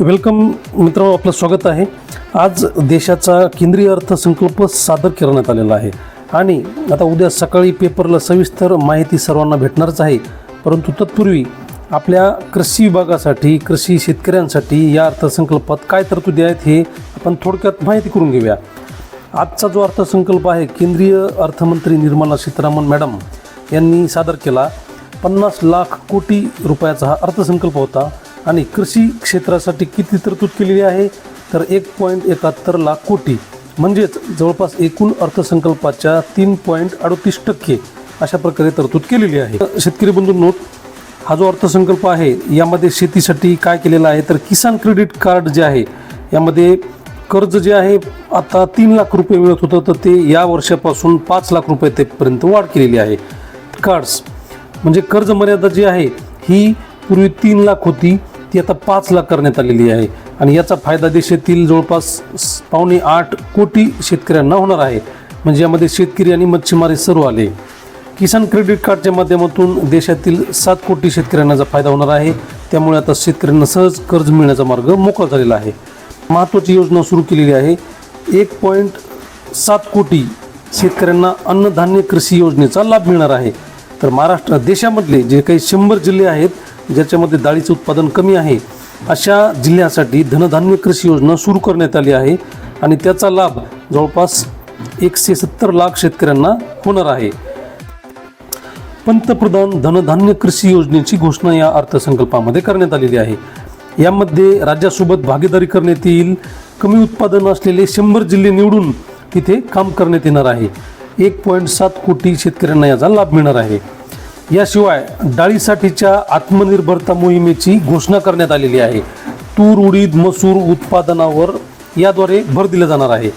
Welcome मित्रांनो आपलं स्वागत आहे. आज देशाचा केंद्रीय अर्थसंकल्प सादर करण्यात आलेला आहे. आणि आता उद्या सकाळी पेपरला सविस्तर माहिती सर्वांना भेटणारच आहे. परंतु तत्पूर्वी आपल्या कृषी विभागासाठी कृषी शेतकऱ्यांसाठी या अर्थसंकल्पात काय तरतुदी आहेत हे आपण थोडक्यात माहिती करून घेऊया. आजचा जो अर्थसंकल्प आहे केंद्रीय अर्थमंत्री निर्मला सीतारामन मॅडम यांनी सादर केला. पन्नास लाख कोटी रुपयाचा हा अर्थसंकल्प होता. आणि कृषी क्षेत्रासाठी किती तरतूद केलेली आहे? तर एक पॉईंट एकाहत्तर लाख कोटी. म्हणजेच जवळपास एकूण अर्थसंकल्पाच्या तीन पॉईंट अडतीस टक्के अशा प्रकारे तरतूद केलेली आहे. शेतकरी बंधू नोट हा जो अर्थसंकल्प आहे यामध्ये शेतीसाठी काय केलेलं आहे? तर किसान क्रेडिट कार्ड जे आहे यामध्ये कर्ज जे आहे आता तीन लाख रुपये मिळत होतं तर ते या वर्षापासून पाच लाख रुपये तेपर्यंत वाढ केलेली आहे. कार्ड्स म्हणजे कर्ज मर्यादा जी आहे ही पूर्वी तीन लाख होती. ती आता पाच लाख करण्यात आलेली आहे. आणि याचा फायदा देशातील जवळपास पावणे आठ कोटी शेतकऱ्यांना होणार आहे. म्हणजे यामध्ये शेतकरी आणि मच्छीमार हे सर्व आले. किसान क्रेडिट कार्डच्या माध्यमातून देशातील सात कोटी शेतकऱ्यांना फायदा होणार आहे. त्यामुळे आता शेतकऱ्यांना सहज कर्ज मिळण्याचा मार्ग मोकळा झालेला आहे. महत्त्वाची योजना सुरू केलेली आहे. एक पॉईंट सात कोटी शेतकऱ्यांना अन्नधान्य कृषी योजनेचा लाभ मिळणार आहे. तर महाराष्ट्र देशामधले जे काही शंभर जिल्हे आहेत ज्याच्यामध्ये डाळीचं उत्पादन कमी आहे अशा जिल्ह्यासाठी धनधान्य कृषी योजना सुरू करण्यात आली आहे आणि त्याचा लाभ जवळपास एकशे सत्तर लाख शेतकऱ्यांना होणार आहे. पंतप्रधान धनधान्य कृषी योजनेची घोषणा या अर्थसंकल्पामध्ये करण्यात आलेली आहे. यामध्ये राज्यासोबत भागीदारी करण्यात येईल कमी उत्पादन असलेले शंभर जिल्हे निवडून तिथे काम करण्यात येणार आहे. एक पॉईंट सात कोटी शेतकऱ्यांना याचा लाभ मिळणार आहे. याशिवाय डाळीसाठीच्या आत्मनिर्भरता मोहिमेची घोषणा करण्यात आलेली आहे. तूर उडीद मसूर उत्पादनावर याद्वारे भर दिला जाणार आहे.